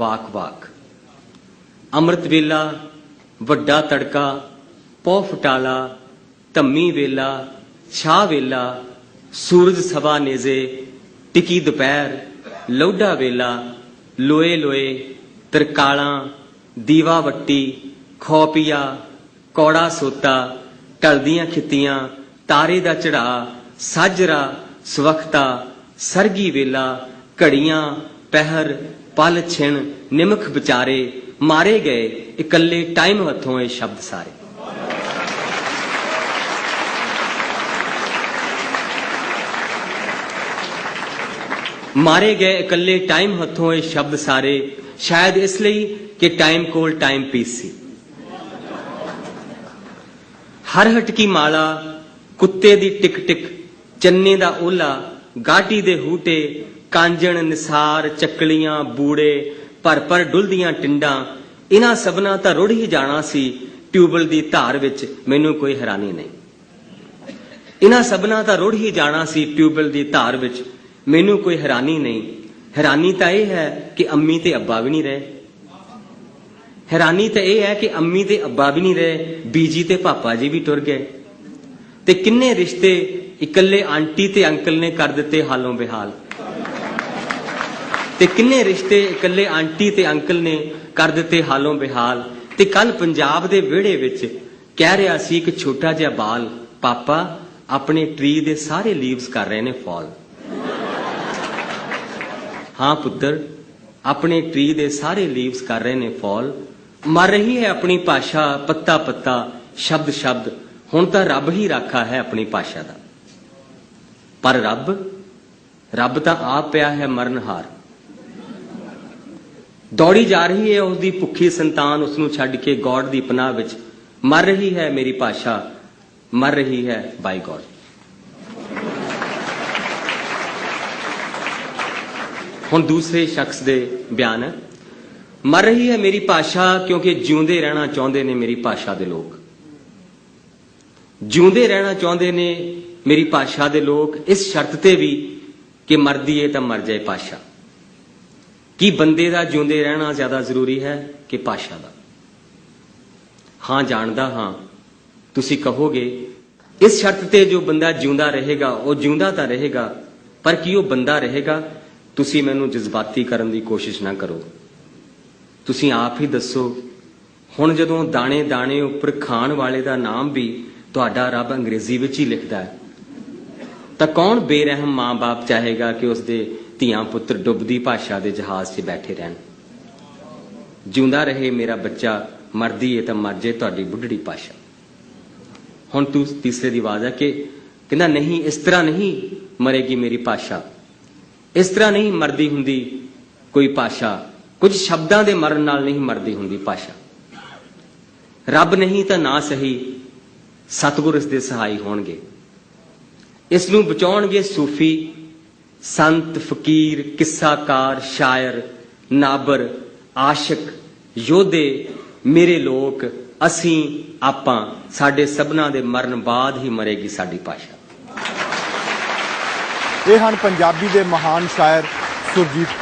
ਵਾਕ ਵਾਕ। ਅੰਮ੍ਰਿਤ ਵੇਲਾ, ਵੱਡਾ ਤੜਕਾ ਪੌ ਫਟਾਲਾ, ਧੰਮੀ ਵੇਲਾ ਛਾ ਵੇਲਾ, ਸੂਰਜ ਸਵਾ ਨੇਜ਼ੇ, ਟਿਕੀ ਦੁਪਹਿਰ ਲੌਡਾ ਵੇਲਾ, ਲੋਏ ਲੋਏ, ਤਰਕਾਲਾਂ, ਦੀਵਾ ਵੱਟੀ ਖੋਪੀਆ ਕੌੜਾ ਸੋਤਾ ਟਲਦੀਆਂ ਖਿੱਤੀਆਂ, ਤਾਰੇ ਦਾ ਚੜਾ ਸਾਜਰਾ, ਸਵਖਤਾ, ਸਰਗੀ ਵੇਲਾ, ਘੜੀਆਂ, ਪਹਿਰ ਪਲ ਛਿਣ ਨਿਮਖ ਵਿਚਾਰੇ, ਮਾਰੇ ਗਏ, ਇਕੱਲੇ ਟਾਈਮ ਹੱਥੋਂ ਇਹ ਸ਼ਬਦ ਸਾਰੇ। ਮਾਰੇ ਗਏ, ਇਕੱਲੇ ਟਾਈਮ ਹੱਥੋਂ ਇਹ ਸ਼ਬਦ ਸਾਰੇ, ਸ਼ਾਇਦ ਇਸ ਲਈ ਕਿ ਟਾਈਮ ਕੋਲ ਟਾਈਮ ਪੀਸ ਸੀ। ਹਰ ਹਟਕੀ ਮਾਲਾ, ਕੁੱਤੇ ਦੀ ਟਿਕ ਟਿਕ ਚੰਨੇ ਦਾ ਓਲਾ ਗਾਟੀ ਦੇ ਹੂਟੇ, ਕਾਂਜਣ, ਨਿਸਾਰ, ਚੱਕਲੀਆਂ, ਬੂੜੇ, ਭਰ ਭਰ ਡੁੱਲਦੀਆਂ ਟਿੰਡਾਂ ਇਹਨਾਂ ਸਭਨਾ ਤਾਂ ਰੁੜ ਹੀ ਜਾਣਾ ਸੀ ਟਿਊਬਲ ਦੀ ਧਾਰ ਵਿੱਚ, ਮੈਨੂੰ ਕੋਈ ਹੈਰਾਨੀ ਨਹੀਂ। ਇਹਨਾਂ ਸਭਨਾ ਤਾਂ ਰੁੜ ਹੀ ਜਾਣਾ ਸੀ ਟਿਊਬਲ ਦੀ ਧਾਰ ਵਿੱਚ, ਮੈਨੂੰ ਕੋਈ ਹੈਰਾਨੀ ਨਹੀਂ। ਹੈਰਾਨੀ ਤਾਂ ਇਹ ਹੈ ਕਿ ਅੰਮੀ ਤੇ ਅੱਬਾ ਵੀ ਨਹੀਂ ਰਹੇ। ਹੈਰਾਨੀ ਤਾਂ ਇਹ ਹੈ ਕਿ ਅੰਮੀ ਤੇ ਅੱਬਾ ਵੀ ਨਹੀਂ ਰਹੇ, ਬੀਜੀ ਤੇ ਪਾਪਾ ਜੀ ਵੀ ਟੁਰ ਗਏ। ਤੇ ਕਿੰਨੇ ਰਿਸ਼ਤੇ ਇਕੱਲੇ ਆਂਟੀ ਤੇ ਅੰਕਲ ਨੇ ਕਰ ਦਿੱਤੇ ਹਾਲੋਂ ਬਿਹਾਲ। ਤੇ ਕਿੰਨੇ ਰਿਸ਼ਤੇ ਇਕੱਲੇ ਆਂਟੀ ਤੇ ਅੰਕਲ ਨੇ ਕਰ ਦਿੱਤੇ ਹਾਲੋਂ ਬਿਹਾਲ। ਤੇ ਕੱਲ ਪੰਜਾਬ ਦੇ ਵਿਹੜੇ ਵਿੱਚ ਕਹਿ ਰਿਹਾ ਸੀ ਇੱਕ ਛੋਟਾ ਜਿਹਾ ਬਾਲ, ਪਾਪਾ, ਆਪਣੇ ਟਰੀ ਦੇ ਸਾਰੇ ਲੀਵਸ ਕਰ ਰਹੇ ਨੇ ਫਾਲ ਹਾਂ ਪੁੱਤਰ, ਆਪਣੇ ਟਰੀ ਦੇ ਸਾਰੇ ਲੀਵਸ ਕਰ ਰਹੇ ਨੇ ਫਾਲ ਮਰ ਰਹੀ ਹੈ ਆਪਣੀ ਭਾਸ਼ਾ ਪੱਤਾ ਪੱਤਾ ਸ਼ਬਦ ਸ਼ਬਦ ਹੁਣ ਤਾਂ ਰੱਬ ਹੀ ਰਾਖਾ ਹੈ ਆਪਣੀ ਭਾਸ਼ਾ ਦਾ। ਪਰ ਰੱਬ ਰੱਬ ਤਾਂ ਆਪ ਪਿਆ ਹੈ ਮਰਨਹਾਰ। ਦੌੜੀ ਜਾ ਰਹੀ ਹੈ ਉਸ ਦੀ ਭੁੱਖੀ ਸੰਤਾਨ ਉਸ ਨੂੰ ਛੱਡ ਕੇ ਗੋਡ ਦੀ ਪਨਾਹ ਵਿੱਚ, ਮਰ ਰਹੀ ਹੈ ਮੇਰੀ ਭਾਸ਼ਾ, ਮਰ ਰਹੀ ਹੈ ਬਾਈ ਗੋਡ ਹੁਣ ਦੂਸਰੇ ਸ਼ਖਸ ਦੇ ਬਿਆਨ ਹੈ ਮਰ ਰਹੀ ਹੈ ਮੇਰੀ ਭਾਸ਼ਾ ਕਿਉਂਕਿ ਜਿਉਂਦੇ ਰਹਿਣਾ ਚਾਹੁੰਦੇ ਨੇ ਮੇਰੀ ਭਾਸ਼ਾ ਦੇ ਲੋਕ। ਜਿਉਂਦੇ ਰਹਿਣਾ ਚਾਹੁੰਦੇ ਨੇ ਮੇਰੀ ਭਾਸ਼ਾ ਦੇ ਲੋਕ, ਇਸ ਸ਼ਰਤ ਤੇ ਵੀ ਕਿ ਮਰਦੀ ਏ ਤਾਂ ਮਰ ਜਾਏ ਭਾਸ਼ਾ ਕੀ ਬੰਦੇ ਦਾ ਜਿਉਂਦੇ ਰਹਿਣਾ ਜ਼ਿਆਦਾ ਜ਼ਰੂਰੀ ਹੈ ਕਿ ਭਾਸ਼ਾ ਦਾ? ਹਾਂ, ਜਾਣਦਾ ਹਾਂ। ਤੁਸੀਂ ਕਹੋਗੇ, ਇਸ ਸ਼ਰਤ ਤੇ ਜੋ ਬੰਦਾ ਜਿਉਂਦਾ ਰਹੇਗਾ, ਉਹ ਜਿਉਂਦਾ ਤਾਂ ਰਹੇਗਾ, ਪਰ ਕੀ ਉਹ ਬੰਦਾ ਰਹੇਗਾ? ਤੁਸੀਂ ਮੈਨੂੰ ਜਜ਼ਬਾਤੀ ਕਰਨ ਦੀ ਕੋਸ਼ਿਸ਼ ਨਾ ਕਰੋ। ਤੁਸੀਂ ਆਪ ਹੀ ਦੱਸੋ, ਹੁਣ ਜਦੋਂ ਦਾਣੇ ਦਾਣੇ ਉੱਪਰ ਖਾਣ ਵਾਲੇ ਦਾ ਨਾਮ ਵੀ ਤੁਹਾਡਾ ਰੱਬ ਅੰਗਰੇਜ਼ੀ ਵਿੱਚ ਹੀ ਲਿਖਦਾ ਹੈ। ਤਾਂ ਕੌਣ ਬੇਰਹਿਮ ਮਾਂ-ਬਾਪ ਚਾਹੇਗਾ ਕਿ ਉਸ ਦੇ ਧੀਆਂ ਪੁੱਤਰ ਡੁੱਬਦੀ ਭਾਸ਼ਾ ਦੇ ਜਹਾਜ਼ 'ਚ ਬੈਠੇ ਰਹਿਣ? ਜਿਉਂਦਾ ਰਹੇ ਮੇਰਾ ਬੱਚਾ, ਮਰਦੀ ਏ ਤਾਂ ਮਰਜੇ ਤੁਹਾਡੀ ਬੁੱਢੜੀ ਭਾਸ਼ਾ। ਹੁਣ ਤੂੰ ਤੀਸਰੇ ਦੀ ਆਵਾਜ਼ ਆ ਕਿ ਕਹਿੰਦਾ, ਨਹੀਂ, ਇਸ ਤਰ੍ਹਾਂ ਨਹੀਂ ਮਰੇਗੀ ਮੇਰੀ ਭਾਸ਼ਾ। ਇਸ ਤਰ੍ਹਾਂ ਨਹੀਂ ਮਰਦੀ ਹੁੰਦੀ ਕੋਈ ਭਾਸ਼ਾ। ਕੁਝ ਸ਼ਬਦਾਂ ਦੇ ਮਰਨ ਨਾਲ ਨਹੀਂ ਮਰਦੀ ਹੁੰਦੀ ਭਾਸ਼ਾ। ਰੱਬ ਨਹੀਂ ਤਾਂ ਨਾ ਸਹੀ ਸਤਿਗੁਰ ਇਸ ਦੇ ਸਹਾਈ ਹੋਣਗੇ। ਇਸ ਨੂੰ ਬਚਾਉਣਗੇ ਸੂਫੀ, ਸੰਤ, ਫਕੀਰ, ਕਿੱਸਾਕਾਰ, ਸ਼ਾਇਰ, ਨਾਬਰ, ਆਸ਼ਿਕ, ਯੋਧੇ, ਮੇਰੇ ਲੋਕ, ਅਸੀਂ, ਆਪਾਂ, ਸਾਡੇ ਸਭਨਾ ਦੇ ਮਰਨ ਬਾਅਦ ਹੀ ਮਰੇਗੀ ਸਾਡੀ ਭਾਸ਼ਾ ਇਹ ਹਨ ਪੰਜਾਬੀ ਦੇ ਮਹਾਨ ਸ਼ਾਇਰ ਸੁਰਜੀਤ